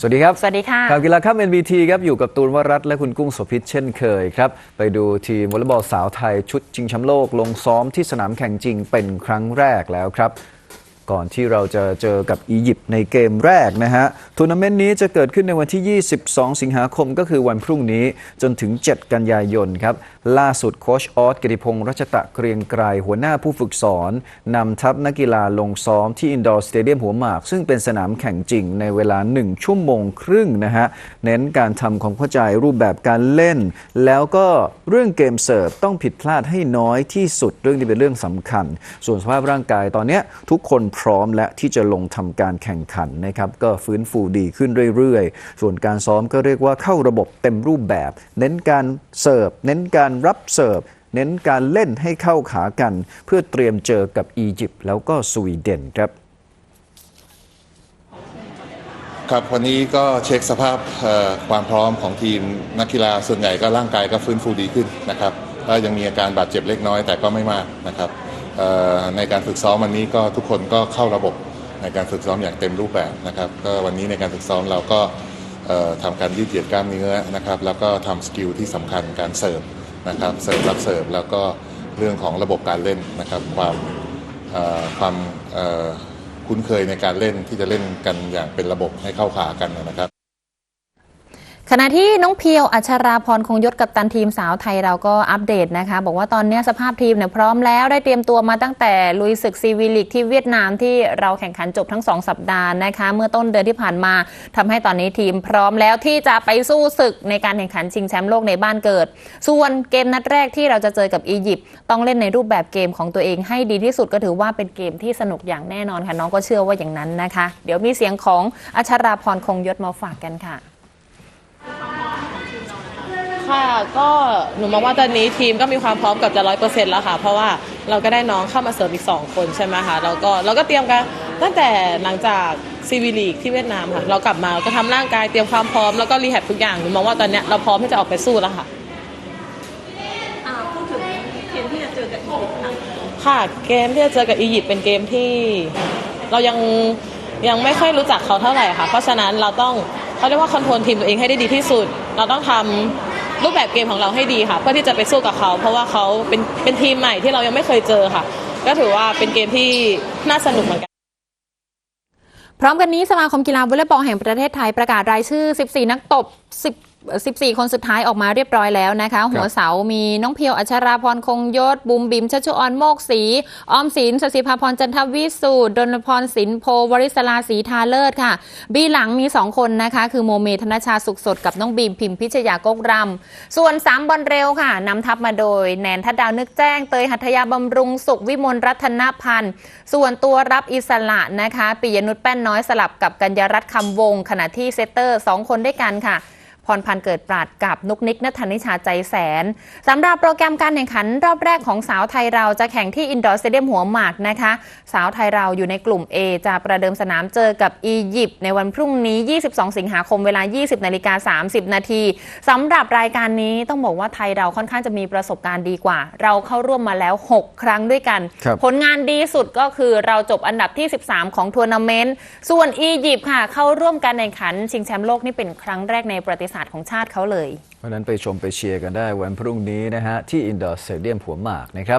สวัสดีครับ สวัสดีค่ะ ข่าวกีฬาครับ NBT ครับ อยู่กับตูนวรัตน์และคุณกุ้งโสภิตเช่นเคยครับ ไปดูทีมวอลเลย์บอลสาวไทยชุดชิงแชมป์โลก ลงซ้อมที่สนามแข่งจริงเป็นครั้งแรกแล้วครับ ก่อนที่เราจะเจอกับอียิปต์ในเกมแรกนะฮะทัวร์นาเมนต์นี้จะเกิดขึ้นในวันที่ 22 สิงหาคมก็คือวันพรุ่งนี้จนถึง 7 กันยายนครับล่าสุดโคชออสกิติพงษ์รัชตะเกรียงไกรหัวหน้าผู้ฝึกสอนนำทัพนักกีฬาลงซ้อมที่อินดอร์สเตเดียมหัวหมาก ซึ่งเป็นสนามแข่งจริงในเวลา 1 ชั่วโมงครึ่งนะฮะ เน้นการทำความเข้าใจรูปแบบการเล่น แล้วก็เรื่องเกมเสิร์ฟต้องผิดพลาดให้น้อยที่สุดเรื่องนี้เป็นเรื่องสำคัญ ส่วนสภาพร่างกายตอนนี้ทุกคนพร้อมและที่จะลงทำการแข่งขันนะครับก็ฟื้นฟูดีขึ้นเรื่อยๆ ส่วนการซ้อมก็เรียกว่าเข้าระบบเต็มรูปแบบ เน้นการเสิร์ฟเน้นการรับเสิร์ฟ เน้นการเล่นให้เข้าขากัน เพื่อเตรียมเจอกับอียิปต์แล้วก็สวีเดนครับครับวันนี้ก็เช็คสภาพความพร้อมของทีมนักกีฬาส่วนใหญ่ก็ร่างกายก็ฟื้นฟูดีขึ้นนะครับแล้วยังมีอาการบาดเจ็บเล็กน้อยแต่ก็ไม่มากนะครับในการฝึกซ้อมวันนี้ก็ทุกคนก็เข้าระบบในการฝึกซ้อมอย่างเต็มรูปแบบนะครับก็วันนี้ในการฝึกซ้อมเราก็เอ่อทำการยืดเหยียดกล้ามเนื้อนะครับแล้วก็ทำสกิลที่สำคัญการเสิร์ฟ นะครับเสิร์ฟรับเสิร์ฟแล้วก็เรื่องของระบบการเล่นนะครับความความคุ้นเคยในการเล่นที่จะเล่นกันอย่างเป็นระบบให้เข้าขากันนะครับ ขณะที่น้องเพียวอัชราพรคงยศกับตันทีมสาวไทยเราก็อัปเดตนะคะ บอกว่าตอนนี้สภาพทีมเนี่ยพร้อมแล้วได้เตรียมตัวมาตั้งแต่ลุยศึกซีวีลิกที่เวียดนามที่เราแข่งขันจบทั้ง 2 สัปดาห์นะคะ เมื่อต้นเดือนที่ผ่านมาทำให้ตอนนี้ทีมพร้อมแล้วที่จะไปสู้ศึกในการแข่งขันชิงแชมป์โลกในบ้านเกิด ส่วนเกมนัดแรกที่เราจะเจอกับอียิปต์ต้องเล่นในรูปแบบเกมของตัวเองให้ดีที่สุดก็ถือว่าเป็นเกมที่สนุกอย่างแน่นอนค่ะน้องก็เชื่อว่าอย่างนั้นนะคะ เดี๋ยวมีเสียงของอัชราพรคงยศมาฝากกันค่ะ ค่ะก็หนูมองว่าตอนนี้ทีมก็มีความพร้อมเกับจะร้อยเปอร์เซ็นต์แล้วค่ะ เพราะว่าเราก็ได้น้องเข้ามาเสริมอีก 2 คนใช่ไหมคะแล้วก็เราก็เตรียมกันตั้งแต่หลังจากซีวีลีกที่เวียดนามค่ะ เรากลับมาก็ทำร่างกายเตรียมความพร้อมแล้วก็รีแฮบทุกอย่างหนูมองว่าตอนเนี้ยเราพร้อมที่จะออกไปสู้แล้วค่ะพูดถึงเกมที่จะเจอกับอียิปต์ค่ะเกมที่จะเจอกับอียิปต์เป็นเกมที่เรายังยังไม่ค่อยรู้จักเขาเท่าไหร่ค่ะ เพราะฉะนั้นเราต้องเขาเรียกว่าคอนโทรลทีมตัวเองให้ได้ดีที่สุด เราต้องทำ รูปแบบเกมของเราให้ดีค่ะ เพื่อที่จะไปสู้กับเขา เพราะว่าเขาเป็นเป็นทีมใหม่ที่เรายังไม่เคยเจอค่ะ ก็ถือว่าเป็นเกมที่น่าสนุกเหมือนกัน พร้อมกันนี้สมาคมกีฬาวอลเลย์บอลแห่งประเทศไทยประกาศรายชื่อ 14 นักตบ10 14 คนสุดท้ายออกมาเรียบร้อยแล้วนะคะ หัวเสามีน้องเพียวอัชราพรคงยศ บุมบิมชัชออนโมกศรีออมศิลป์สศิภาพรจันทวิสูตรดนพรศิลป์โพวริศลาศรีทาเลิศค่ะ บีหลังมี 2 คนนะคะ คือโมเมธนชาสุขสดกับน้องบีมพิมพิชยากกรำส่วน 3 บอลเร็วค่ะนำทัพมาโดย แนนทัดดาวนึกแจ้งเตยหัทยาบำรุงสุขวิมลรัตนพันธ์ส่วนตัวรับอิสระนะคะปิยนุชแป้นน้อยสลับกับกัญญารัตน์คำวงขณะที่เซตเตอร์ 2 คนด้วยกันค่ะ พรพันธ์เกิดปราดกับนุกนิกนัทธนิชาใจแสนสำหรับโปรแกรมการแข่งขันรอบแรกของสาวไทยเราจะแข่งที่อินดอร์สเตเดียมหัวหมากนะคะ สาวไทยเราอยู่ในกลุ่ม A จะประเดิมสนามเจอกับอียิปต์ในวันพรุ่งนี้ 22 สิงหาคมเวลา 20 นาฬิกา 30 นาทีสำหรับรายการนี้ต้องบอกว่าไทยเราค่อนข้างจะมีประสบการณ์ดีกว่า เราเข้าร่วมมาแล้ว 6 ครั้งด้วยกันครับผลงานดีสุดก็คือเราจบอันดับที่ 13 ของทัวร์นาเมนต์ส่วนอียิปต์ค่ะ เข้าร่วมการแข่งขันชิงแชมป์โลกนี่เป็นครั้งแรกในประวัติศาสตร์ของชาติเขาเลย เพราะฉะนั้นไปชมไปเชียร์กันได้วันพรุ่งนี้นะฮะที่อินดอร์สเตเดียมหัวหมากนะครับ